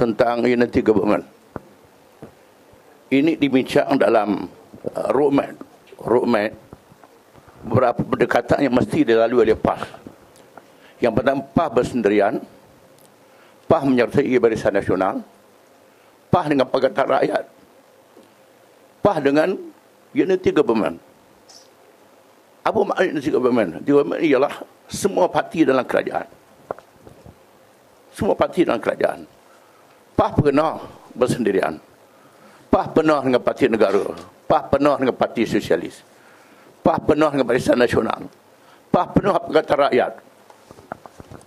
tentang unity government. Ini dibincang dalam uh, roadmap, roadmap beberapa pendekatan yang mesti dilalui oleh PAS. Yang pertama, PAS bersendirian, PAS menyertai Barisan Nasional, PAS dengan Pakatan Rakyat, PAS dengan unity government. Apa makna unity government? Unity government ialah semua parti dalam kerajaan. Semua parti dalam kerajaan. PAS pernah bersendirian. PAS pernah dengan parti negara. PAS pernah dengan parti sosialis. PAS pernah dengan Barisan Nasional. PAS penuh Pakatan Rakyat.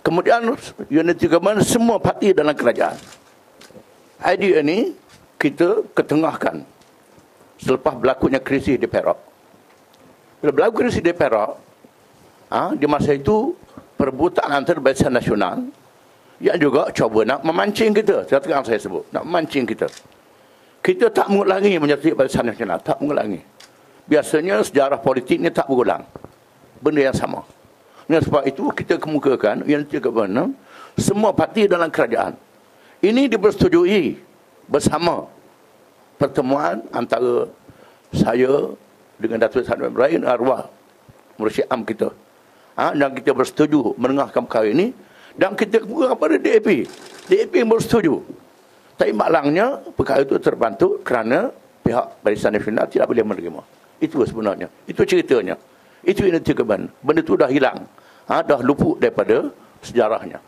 Kemudian unity government semua parti dalam kerajaan. Idea ini kita ketengahkan selepas berlakunya krisis di Perak. Bila berlaku krisis di Perak, ha, di masa itu perebutan antara Barisan Nasional yang juga cuba nak memancing kita. Katakan saya sebut, nak memancing kita. Kita tak mengulangi menyertai Barisan Nasional, tak mengulangi. Biasanya sejarah politik ni tak berulang. Benda yang sama. Dan sebab itu kita kemukakan yang tiga government semua parti dalam kerajaan. Ini dipersetujui bersama pertemuan antara saya dengan Datuk Seri Ibrahim arwah Mursyid Am kita. Ha, dan kita bersetuju menengahkan perkara ini dan kita kemukakan kepada DAP. DAP bersetuju. Tapi maklangnya perkara itu terbantu kerana pihak Barisan Nasional tidak boleh menerima. Itu sebenarnya. Itu ceritanya. Itu unity government. Benda itu dah hilang. Ha, dah luput daripada sejarahnya.